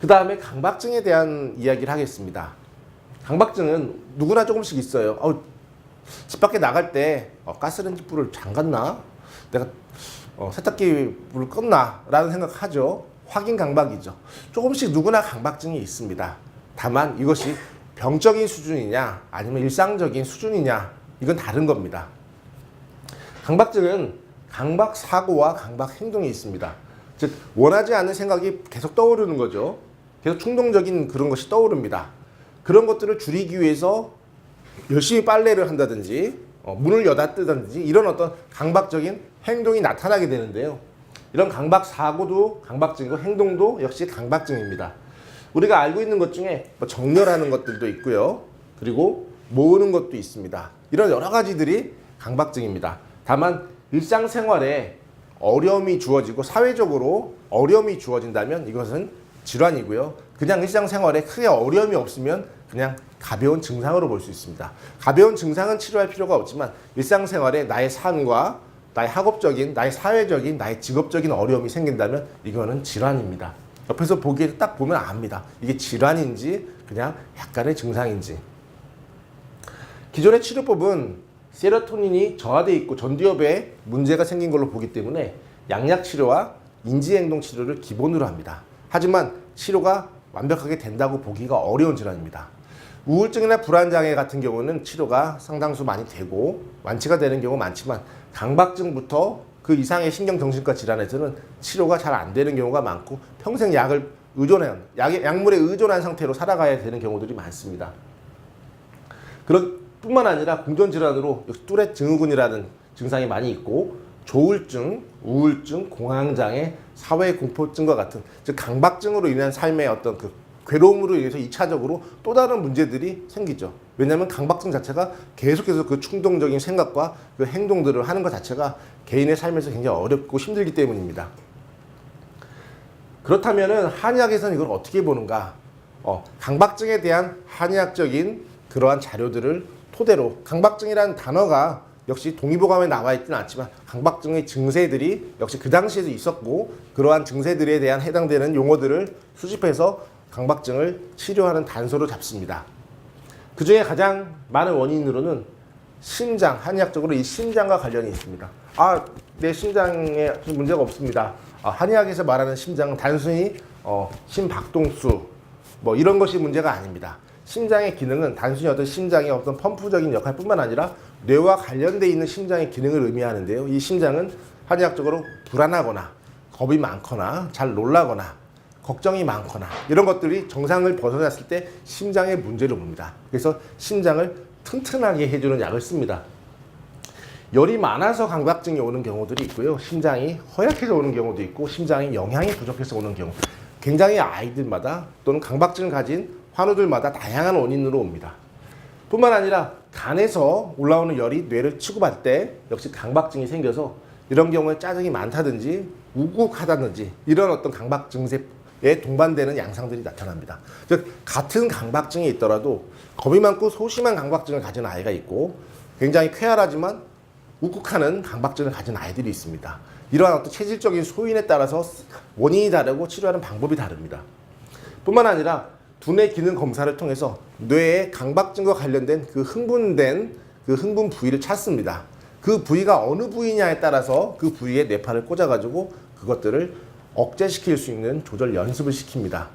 그 다음에 강박증에 대한 이야기를 하겠습니다. 강박증은 누구나 조금씩 있어요. 어, 집 밖에 나갈 때 어, 가스레인지 불을 잠갔나? 내가 어, 세탁기 불을 껐나? 라는 생각하죠. 확인 강박이죠. 조금씩 누구나 강박증이 있습니다. 다만 이것이 병적인 수준이냐 아니면 일상적인 수준이냐 이건 다른 겁니다. 강박증은 강박 사고와 강박 행동이 있습니다. 즉 원하지 않는 생각이 계속 떠오르는 거죠. 계속 충동적인 그런 것이 떠오릅니다. 그런 것들을 줄이기 위해서 열심히 빨래를 한다든지 어, 문을 여닫 뜨든지 이런 어떤 강박적인 행동이 나타나게 되는데요. 이런 강박 사고도 강박증이고 행동도 역시 강박증입니다. 우리가 알고 있는 것 중에 뭐 정렬하는 것들도 있고요. 그리고 모으는 것도 있습니다. 이런 여러 가지들이 강박증입니다. 다만 일상생활에 어려움이 주어지고 사회적으로 어려움이 주어진다면 이것은 질환이고요. 그냥 일상생활에 크게 어려움이 없으면 그냥 가벼운 증상으로 볼 수 있습니다. 가벼운 증상은 치료할 필요가 없지만 일상생활에 나의 삶과 나의 학업적인, 나의 사회적인, 나의 직업적인 어려움이 생긴다면 이거는 질환입니다. 옆에서 보기에 딱 보면 압니다. 이게 질환인지 그냥 약간의 증상인지. 기존의 치료법은 세로토닌이 저하돼 있고 전두엽에 문제가 생긴 걸로 보기 때문에 양약 치료와 인지행동 치료를 기본으로 합니다. 하지만 치료가 완벽하게 된다고 보기가 어려운 질환입니다. 우울증이나 불안 장애 같은 경우는 치료가 상당수 많이 되고 완치가 되는 경우 많지만 강박증부터 그 이상의 신경정신과 질환에서는 치료가 잘 안 되는 경우가 많고 평생 약을 의존한 약, 약물에 의존한 상태로 살아가야 되는 경우들이 많습니다. 그런 뿐만 아니라 공전 질환으로 역시 뚜렛 증후군이라는 증상이 많이 있고 조울증, 우울증, 공황장애, 사회 공포증과 같은 즉 강박증으로 인한 삶의 어떤 그 괴로움으로 인해서 2차적으로 또 다른 문제들이 생기죠. 왜냐하면 강박증 자체가 계속해서 그 충동적인 생각과 그 행동들을 하는 것 자체가 개인의 삶에서 굉장히 어렵고 힘들기 때문입니다. 그렇다면은 한의학에서는 이걸 어떻게 보는가? 어, 강박증에 대한 한의학적인 그러한 자료들을 토대로 강박증이라는 단어가 역시 동의보감에 나와 있지는 않지만 강박증의 증세들이 역시 그 당시에도 있었고 그러한 증세들에 대한 해당되는 용어들을 수집해서 강박증을 치료하는 단서로 잡습니다. 그 중에 가장 많은 원인으로는 심장, 한의학적으로 이 심장과 관련이 있습니다. 아, 내 심장에 문제가 없습니다. 아, 한의학에서 말하는 심장은 단순히 어, 심박동수 뭐 이런 것이 문제가 아닙니다. 심장의 기능은 단순히 어떤 심장의 어떤 펌프적인 역할뿐만 아니라 뇌와 관련돼 있는 심장의 기능을 의미하는데요. 이 심장은 한의학적으로 불안하거나 겁이 많거나 잘 놀라거나 걱정이 많거나 이런 것들이 정상을 벗어났을 때 심장의 문제를 봅니다. 그래서 심장을 튼튼하게 해주는 약을 씁니다. 열이 많아서 강박증이 오는 경우들이 있고요. 심장이 허약해서 오는 경우도 있고 심장이 영양이 부족해서 오는 경우. 굉장히 아이들마다 또는 강박증을 가진 환우들마다 다양한 원인으로 옵니다. 뿐만 아니라 간에서 올라오는 열이 뇌를 치고받을 때 역시 강박증이 생겨서 이런 경우에 짜증이 많다든지 우국하다든지 이런 어떤 강박 증세 에 동반되는 양상들이 나타납니다. 즉 같은 강박증이 있더라도 겁이 많고 소심한 강박증을 가진 아이가 있고 굉장히 쾌활하지만 우국하는 강박증을 가진 아이들이 있습니다. 이러한 어떤 체질적인 소인에 따라서 원인이 다르고 치료하는 방법이 다릅니다. 뿐만 아니라 두뇌 기능 검사를 통해서 뇌의 강박증과 관련된 그 흥분된 그 흥분 부위를 찾습니다. 그 부위가 어느 부위냐에 따라서 그 부위에 뇌파를 꽂아가지고 그것들을 억제시킬 수 있는 조절 연습을 시킵니다.